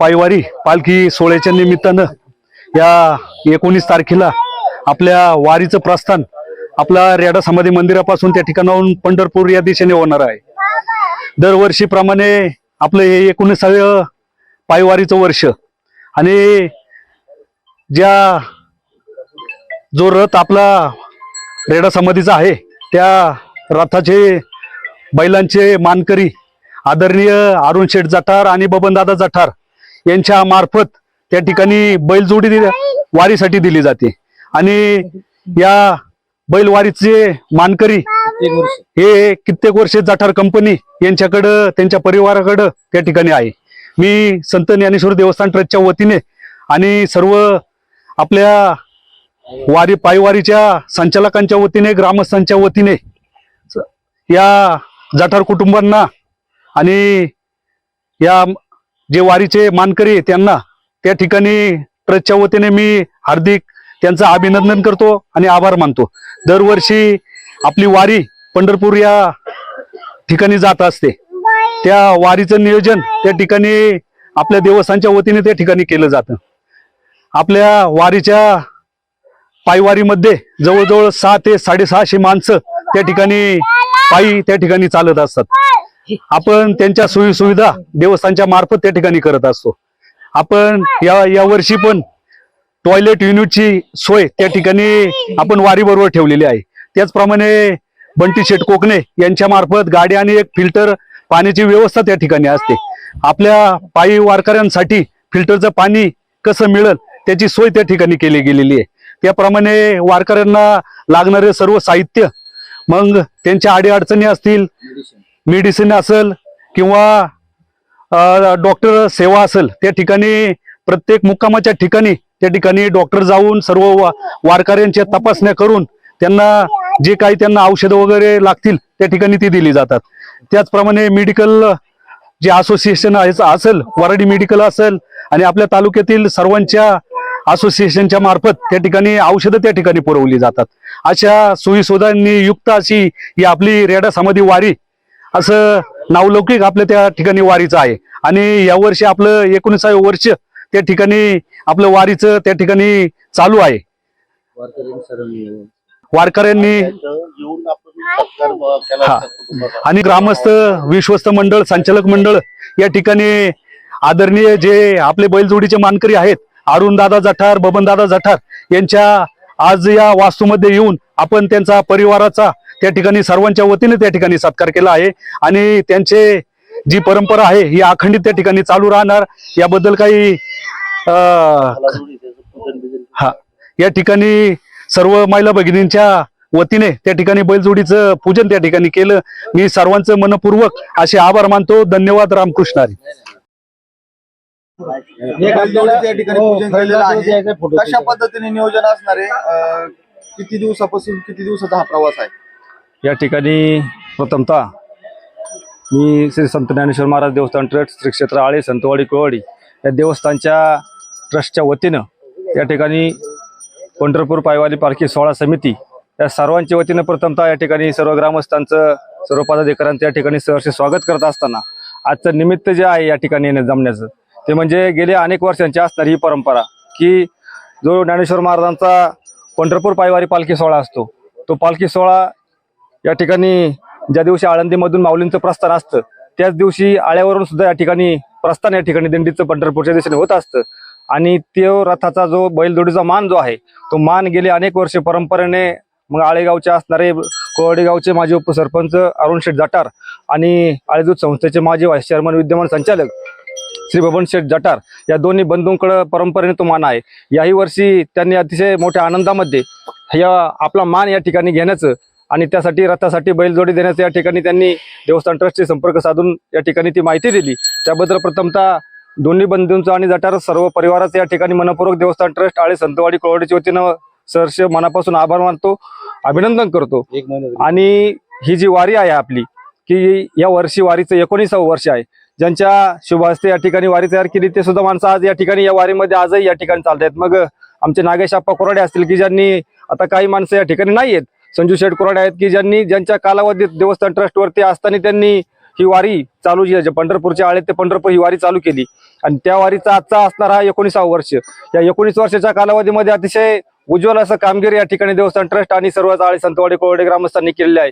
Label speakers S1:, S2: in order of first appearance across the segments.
S1: पायवारी पालखी सोहळ्याच्या निमित्तानं या एकोणीस तारखेला आपल्या वारीचं प्रस्थान आपला रेडा समाधी मंदिरापासून त्या ठिकाणाहून पंढरपूर या दिशेने होणार आहे. दरवर्षीप्रमाणे आपलं हे एकोणीसावं पायवारीचं वर्ष आणि ज्या जो रथ आपला रेडा समाधीचा आहे त्या रथाचे बैलांचे मानकरी आदरणीय अरुण शेठ जठार आणि बबनदादा जठार यांच्या मार्फत त्या ठिकाणी बैलजोडी दि- वारीसाठी दिली जाते. आणि या बैलवारीचे मानकरी हे कित्येक वर्षे जठार कंपनी यांच्याकडं त्यांच्या परिवाराकडं त्या ठिकाणी आहे. मी संत ज्ञानेश्वर देवस्थान ट्रस्टच्या वतीने आणि सर्व आपल्या वारी पायवारीच्या संचालकांच्या वतीने ग्रामस्थांच्या वतीने या जठार कुटुंबांना आणि या जे वारीचे मानकरी त्यांना त्या ठिकाणी ट्रस्टच्या वतीने मी हार्दिक त्यांचं अभिनंदन करतो आणि आभार मानतो. दरवर्षी आपली वारी पंढरपूर या ठिकाणी जात असते. त्या वारीचं नियोजन त्या ठिकाणी आपल्या देवस्थानच्या वतीने त्या ठिकाणी केलं जातं. आपल्या वारीच्या पायवारीमध्ये जवळजवळ सहा ते साडेसहाशे माणसं त्या ठिकाणी पायी त्या ठिकाणी चालत असतात. आपण त्यांच्या सोयीसुविधा देवस्थानच्या मार्फत त्या ठिकाणी करत असतो. आपण या या वर्षी पण टॉयलेट युनिटची सोय त्या ठिकाणी आपण वारीबरोबर ठेवलेली आहे. त्याचप्रमाणे बंटी शेट कोकणे यांच्या मार्फत गाडी आणि एक फिल्टर पाण्याची व्यवस्था त्या ठिकाणी असते. आपल्या पायी वारकऱ्यांसाठी फिल्टरचं पाणी कसं मिळेल त्याची सोय त्या ठिकाणी केली गेलेली आहे. त्याप्रमाणे वारकऱ्यांना लागणारे सर्व साहित्य मग त्यांच्या अडीअडचणी असतील मेडिसिन असेल किंवा डॉक्टर सेवा असेल त्या ठिकाणी प्रत्येक मुक्कामाच्या ठिकाणी त्या ठिकाणी डॉक्टर जाऊन सर्व वा- वारकऱ्यांच्या तपासण्या करून त्यांना जे काही त्यांना औषधं वगैरे लागतील त्या ठिकाणी ती दिली जातात. त्याचप्रमाणे मेडिकल जे असोसिएशन आहे असेल वराडी मेडिकल असेल आणि आपल्या तालुक्यातील सर्वांच्या असोसिएशनच्या मार्फत त्या ठिकाणी औषधं त्या ठिकाणी पुरवली जातात. अशा सोयीसुधांनी युक्त अशी ही आपली रेडा समाधी वारी असं नावलौकिक आपलं त्या ठिकाणी वारीचं आहे आणि यावर्षी आपलं एकोणीसावं वर्ष त्या ठिकाणी आपलं वारीचं त्या ठिकाणी चालू आहे वारकऱ्यांनी हा. आणि ग्रामस्थ विश्वस्त मंडळ संचालक मंडळ या ठिकाणी आदरणीय जे आपले बैलजोडीचे मानकरी आहेत अरुणदादा जठार बबनदादा जठार यांच्या आज या वास्तूमध्ये येऊन आपण त्यांचा परिवाराचा त्या ठिकाणी सर्वांच्या वतीने त्या ठिकाणी सत्कार केला आहे. आणि त्यांचे जी परंपरा आहे ही अखंडित त्या ठिकाणी चालू राहणार. याबद्दल काही अं, हा या ठिकाणी सर्व महिला भगिनींच्या वतीने त्या ठिकाणी बैलजोडीचं पूजन त्या ठिकाणी केलं. मी सर्वांचं मनपूर्वक असे आभार मानतो. धन्यवाद रामकृष्ण हरी.
S2: बैलजोडीचं या ठिकाणी पूजन केलेलं आहे. कशा पद्धतीने नियोजन असणार आहे? किती दिवसापासून किती दिवसाचा हा प्रवास आहे?
S3: या ठिकाणी प्रथमतः मी श्री संत ज्ञानेश्वर महाराज देवस्थान ट्रस्ट श्री क्षेत्र आळे संतवाडी कोवाडी या देवस्थानच्या ट्रस्टच्या वतीनं या ठिकाणी पंढरपूर पायवाली पालखी सोहळा समिती या सर्वांच्या वतीनं प्रथमतः या ठिकाणी सर्व ग्रामस्थांचं सर्व पदाधिकाऱ्यांचं या ठिकाणी सहर्ष स्वागत करत असताना आजचं निमित्त जे आहे या ठिकाणी येणं जमण्याचं ते म्हणजे गेल्या अनेक वर्षांची असणारी ही परंपरा की जो ज्ञानेश्वर महाराजांचा पंढरपूर पायवारी पालखी सोहळा असतो तो पालखी सोहळा या ठिकाणी ज्या दिवशी आळंदीमधून माऊलींचं प्रस्थान असतं त्याच दिवशी आळ्यावरून सुद्धा या ठिकाणी प्रस्थान या ठिकाणी दिंडीचं पंढरपूरच्या दिशेने होत असतं. आणि तो रथाचा जो बैलजोडीचा मान जो आहे तो मान गेले अनेक वर्षे परंपरेने मग आळेगावचे असणारे कोरडेगावचे माजी उपसरपंच अरुण शेठ जाटार आणि आळेदूत संस्थेचे माजी व्हाईस चेअरमन विद्यमान संचालक श्री बबन शेठ जटार या दोन्ही बंधूंकडे परंपरेने तो मान आहे. याही वर्षी त्यांनी अतिशय मोठ्या आनंदामध्ये या आपला मान या ठिकाणी घेण्याचं आणि त्यासाठी रथासाठी बैलजोडी देण्याचं या ठिकाणी त्यांनी देवस्थान ट्रस्टशी संपर्क साधून या ठिकाणी ती माहिती दिली. त्याबद्दल प्रथमतः दोन्ही बंधूंचं आणि जटार सर्व परिवाराचं या ठिकाणी मनपूर्वक देवस्थान ट्रस्ट आळे संतवाडी कोळवाडीच्या वतीनं सहर्ष मनापासून आभार मानतो अभिनंदन करतो. आणि ही जी वारी आहे आपली की या वर्षी वारीचं एकोणीसावं वर्ष आहे. ज्यांच्या शुभ हस्ते या ठिकाणी वारी तयार केली ते सुद्धा माणसं आज या ठिकाणी या वारीमध्ये आजही या ठिकाणी चालतात मग आमचे नागेश आप्पा कोराडे असतील की ज्यांनी आता काही माणसं या ठिकाणी नाही आहेत संजू शेठ कोराडे आहेत की ज्यांनी ज्यांच्या कालावधीत देवस्थान ट्रस्टवरती असताना त्यांनी ही वारी चालू जी पंढरपूरच्या आळेत आळे ते पंढरपूर ही वारी चालू केली. आणि त्या वारीचा आजचा असणार हा एकोणीसावं वर्ष. या एकोणीस वर्षाच्या कालावधीमध्ये अतिशय उज्ज्वल असं कामगिरी या ठिकाणी देवस्थान ट्रस्ट आणि सर्वच आळे संतवाडी कोरडे ग्रामस्थांनी केलेली आहे.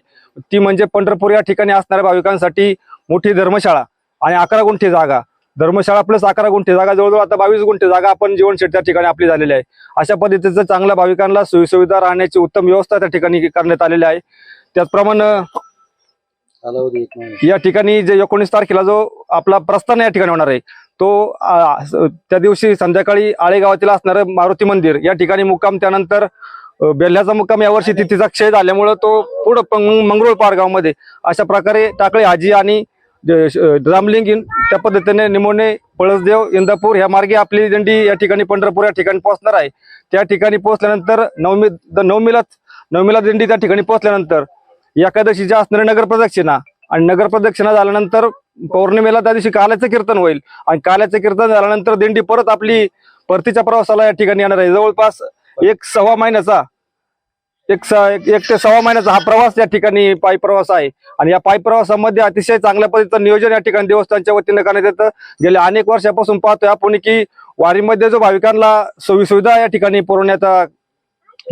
S3: ती म्हणजे पंढरपूर या ठिकाणी असणाऱ्या भाविकांसाठी मोठी धर्मशाळा आणि अकरा गुंठे जागा. धर्मशाळा प्लस अकरा गुंठे जागा जवळजवळ आता बावीस गुंठे जागा आपण जीवनशेठ त्या ठिकाणी आपली झालेली आहे. अशा पद्धतीचं चांगल्या भाविकांना सोयीसुविधा राहण्याची उत्तम व्यवस्था त्या ठिकाणी करण्यात आलेली आहे. त्याचप्रमाणे या ठिकाणी जे एकोणीस तारखेला जो आपला प्रस्थान या ठिकाणी होणार आहे तो त्या दिवशी संध्याकाळी आळे गावातील असणारं मारुती मंदिर या ठिकाणी मुक्काम त्यानंतर बेल्ह्याचा मुक्काम यावर्षी तिथीचा क्षय झाल्यामुळं तो पुढं मंगरुळ पारगावमध्ये अशा प्रकारे टाकळे हाजी आणि रामलिंग इन- त्या पद्धतीने निमोणे पळसदेव इंदापूर ह्या मार्गे आपली दिंडी या ठिकाणी पंढरपूर या ठिकाणी पोहोचणार आहे. त्या ठिकाणी पोहोचल्यानंतर नवमी द- नवमीलाच नवमीला दिंडी त्या ठिकाणी पोहोचल्यानंतर एकादशीच्या असणारी नगर प्रदक्षिणा आणि नगर प्रदक्षिणा झाल्यानंतर पौर्णिमेला त्या दिवशी काल्याचं कीर्तन होईल आणि काल्याचं कीर्तन झाल्यानंतर दिंडी परत आपली परतीच्या प्रवासाला या ठिकाणी येणार आहे. जवळपास एक सव्वा महिन्याचा एक स- एक एक ते सव्वा महिन्याचा हा प्रवास या ठिकाणी पायी प्रवास आहे. आणि या पायी प्रवासामध्ये अतिशय चांगल्या पद्धतीचं नियोजन या ठिकाणी देवस्थानच्या वतीने करण्यात येतं. गेल्या अनेक वर्षापासून पाहतोय आपण की वारीमध्ये जो भाविकांना सोयीसुविधा या ठिकाणी पुरवण्याचा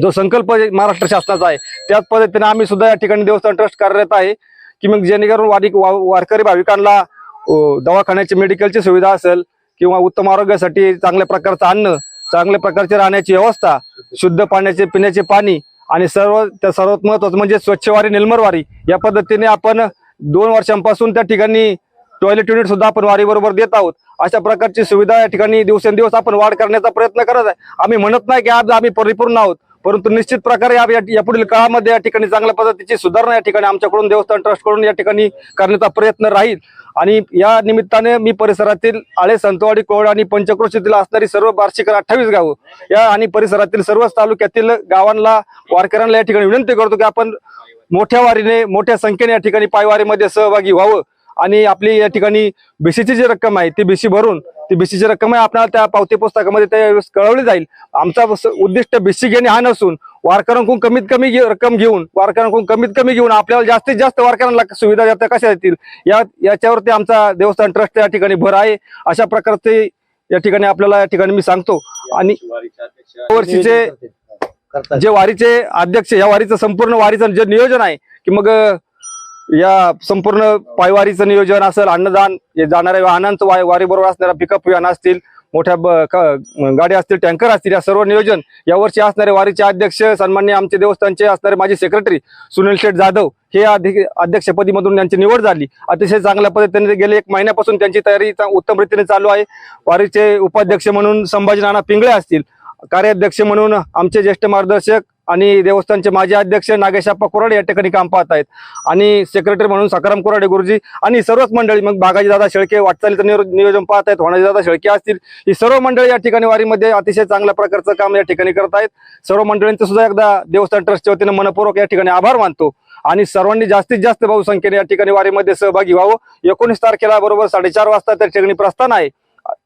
S3: जो संकल्प महाराष्ट्र शासनाचा आहे त्याच पद्धतीने आम्ही सुद्धा या ठिकाणी देवस्थान ट्रस्ट कार्यरत आहे की मग जेणेकरून वारी वा- वारकरी भाविकांना दवाखान्याची मेडिकलची सुविधा असेल किंवा उत्तम आरोग्यासाठी चांगल्या प्रकारचं अन्न चांगल्या प्रकारची राहण्याची व्यवस्था शुद्ध पाण्याचे पिण्याचे पाणी आणि सर्व त्या सर्वात महत्वाचं म्हणजे स्वच्छ वारी निर्मळ वारी. या पद्धतीने आपण दोन वर्षांपासून त्या ठिकाणी टॉयलेट युनिट सुद्धा आपण वारीबरोबर देत आहोत. अशा प्रकारची सुविधा या ठिकाणी दिवसेंदिवस आपण वाढ करण्याचा प्रयत्न करत आहे. आम्ही म्हणत नाही की आज आम्ही परिपूर्ण आहोत परंतु निश्चित प्रकारे या- पुढील यापुढील काळामध्ये या ठिकाणी चांगल्या पद्धतीची सुधारणा या ठिकाणी आमच्याकडून देवस्थान ट्रस्टकडून या ठिकाणी करण्याचा प्रयत्न राहील. आणि या निमित्ताने मी परिसरातील आळे संतवाडी कोवड आणि पंचक्रोशीतील असणारी सर्व वार्षिक अठ्ठावीस गावं या आणि परिसरातील सर्वच तालुक्यातील गावांना वारकऱ्यांना या ठिकाणी विनंती करतो की आपण मोठ्या वारीने मोठ्या संख्येने या ठिकाणी पायवारीमध्ये सहभागी व्हावं. आणि आपली या ठिकाणी बीसीची जी रक्कम आहे ती बीसी भरून ती बीसीची रक्कम आहे आपल्याला त्या पावती पुस्तकामध्ये ते कळवली जाईल. आमचा उद्दिष्ट बीसी घेणे हा नसून वारकऱ्यांकडून कमीत कमी रक्कम घेऊन वारकऱ्यांकडून कमीत कमी घेऊन आपल्याला जास्तीत जास्त वारकऱ्यांना सुविधा देता कशा येतील? या याच्यावरती आमचा देवस्थान ट्रस्ट या ठिकाणी भर आहे. अशा प्रकारचे या ठिकाणी आपल्याला या ठिकाणी मी सांगतो. आणि वर्षीचे जे वारीचे अध्यक्ष या वारीचं संपूर्ण वारीचं जे नियोजन आहे की मग या संपूर्ण पायवारीचं नियोजन असेल अन्नदान हे जाणाऱ्या वाहनांचं वाय वारी बरोबर असणाऱ्या पिकअप व्हॅन असतील मोठ्या ब- गाड्या असतील टँकर असतील या सर्व नियोजन यावर्षी असणारे वारीचे अध्यक्ष सन्मान्य आमचे देवस्थानचे असणारे माजी सेक्रेटरी सुनील शेठ जाधव हे अधिक- अध्यक्षपदीमधून त्यांची निवड झाली. अतिशय चांगल्या पद्धतीने गेले एक महिन्यापासून त्यांची तयारी उत्तम रीतीने चालू आहे. वारीचे उपाध्यक्ष म्हणून संभाजी नाना पिंगळे असतील कार्याध्यक्ष म्हणून आमचे ज्येष्ठ मार्गदर्शक आणि देवस्थानचे माजी अध्यक्ष नागेशाप्पा कोराडे या ठिकाणी काम पाहत आहेत. आणि सेक्रेटरी म्हणून सकाराम कोराडे गुरुजी आणि सर्वच मंडळी मग बागाजी दादा शेळके वाटचालीचं नियो- नियोजन पाहत आहेत. होणाजी दादा शेळके असतील. ही सर्व मंडळी या ठिकाणी वारीमध्ये अतिशय चांगल्या प्रकारचं काम या ठिकाणी करत आहेत. सर्व मंडळींचं सुद्धा एकदा देवस्थान ट्रस्टच्या वतीने मनपूर्वक या ठिकाणी आभार मानतो. आणि सर्वांनी जास्तीत जास्त बहुसंख्येने या ठिकाणी वारीमध्ये सहभागी व्हावं. एकोणीस तारखेला बरोबर साडेचार वाजता त्या ठिकाणी प्रस्थान आहे.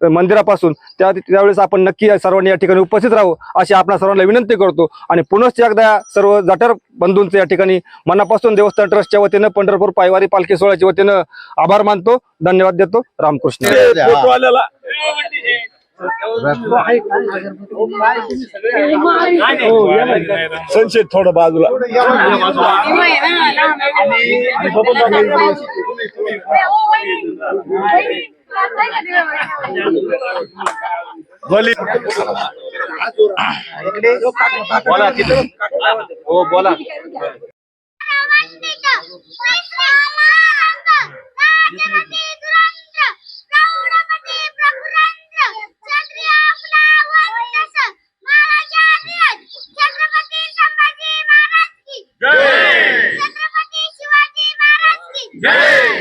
S3: मंदिरापासून. त्या त्यावेळेस आपण नक्की या सर्वांनी या ठिकाणी उपस्थित राहू अशी आपण सर्वांना विनंती करतो. आणि पुनश्च एकदा सर्व जटर बंधूंचे या ठिकाणी मनापासून देवस्थान ट्रस्टच्या वतीनं पंढरपूर पायवारी पालखी सोहळ्याच्या वतीनं आभार मानतो धन्यवाद देतो. रामकृष्ण.
S4: संशय थोडं बाजूला.
S2: बोला तिथे हो बोला
S5: Yay!